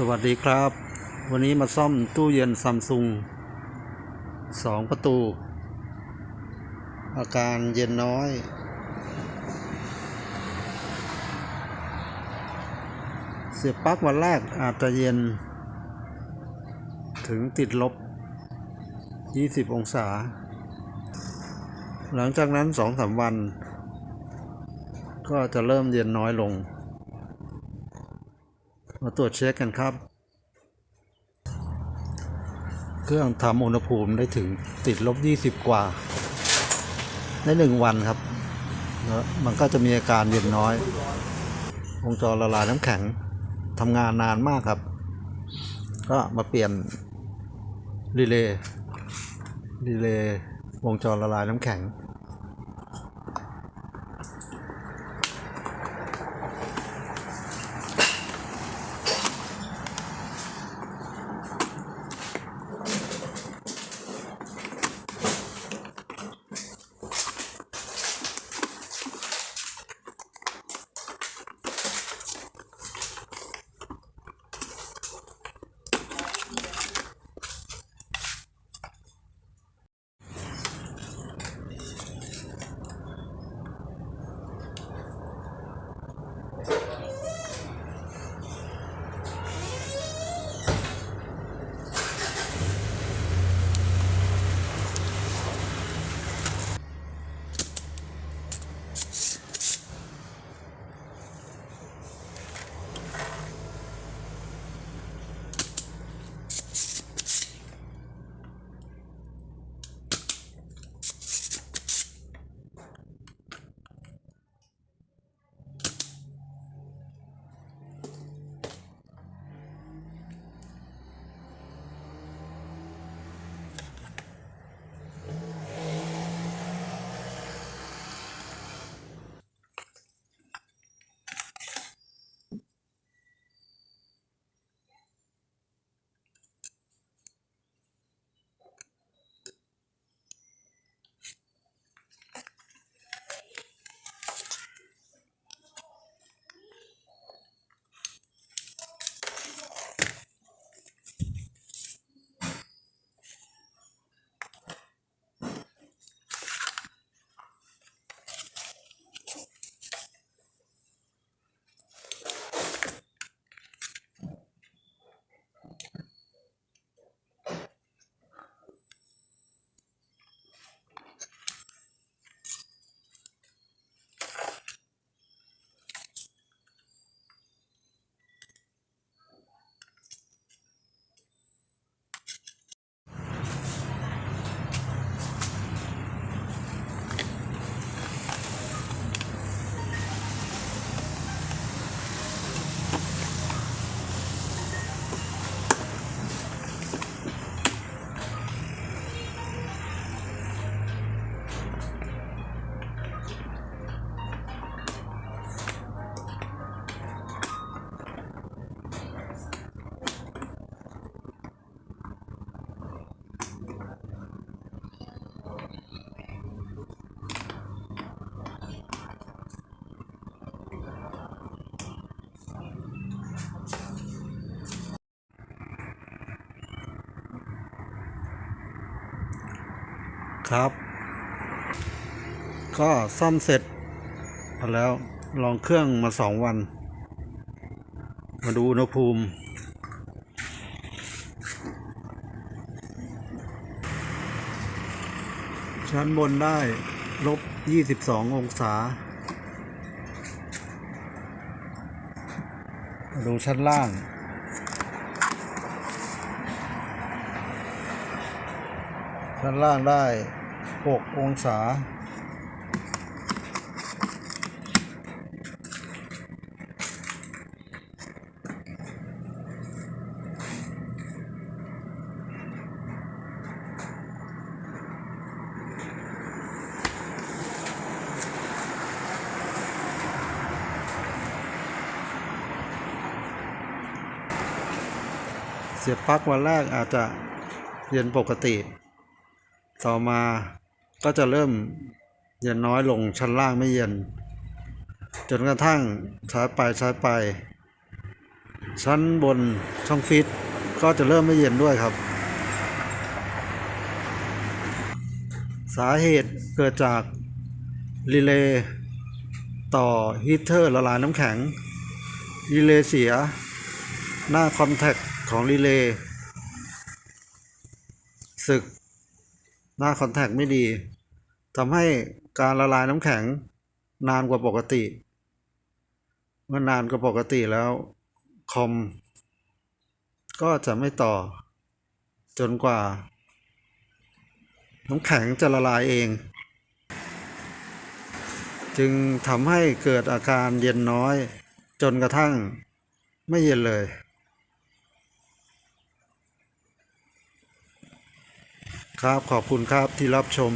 สวัสดีครับ วันนี้มาซ่อมตู้เย็นซัมซุงสองประตู อาการเย็นน้อย เสียบปลั๊กวันแรกอาจจะเย็น ถึงติดลบ 20 องศา หลังจากนั้น 2-3 วัน ก็จะเริ่มเย็นน้อยลง มาตรวจเช็คกันครับ เครื่องทำอุณหภูมิได้ถึงติดลบ 20 กว่าในหนึ่งวันครับแล้วมันก็จะมีอาการเย็นน้อย วงจรละลายน้ำแข็งทำงานนานมากครับ ก็มาเปลี่ยนรีเลย์รีเลย์วงจรละลายน้ำแข็ง ครับ ก็ซ่อมเสร็จมาแล้วลองเครื่องมาสองวัน มาดูอุณหภูมิ ชั้นบนได้ลบ 22 องศา มาดูชั้นล่าง ชั้นล่างได้ 6 องศา เสียบปลั๊กวันแรกอาจจะเย็นปกติ ต่อมาก็จะเริ่มเย็นน้อยลงชั้นล่างไม่เย็น จนกระทั่งใช้ไปใช้ไป ชั้นบนช่องฟิตก็จะเริ่มไม่เย็นด้วยครับ สาเหตุเกิดจากรีเลย์ต่อฮีเตอร์ละลายน้ำแข็งรีเลย์เสีย หน้าคอนแทคของรีเลย์สึก หน้าคอนแทคไม่ดีทำให้การละลายน้ำแข็งนานกว่าปกติ เมื่อนานกว่าปกติแล้วคอมก็จะไม่ต่อ จนกว่า น้ำแข็งจะละลายเอง จึงทำให้เกิดอาการเย็นน้อย จนกระทั่งไม่เย็นเลย ครับขอบคุณครับที่รับชม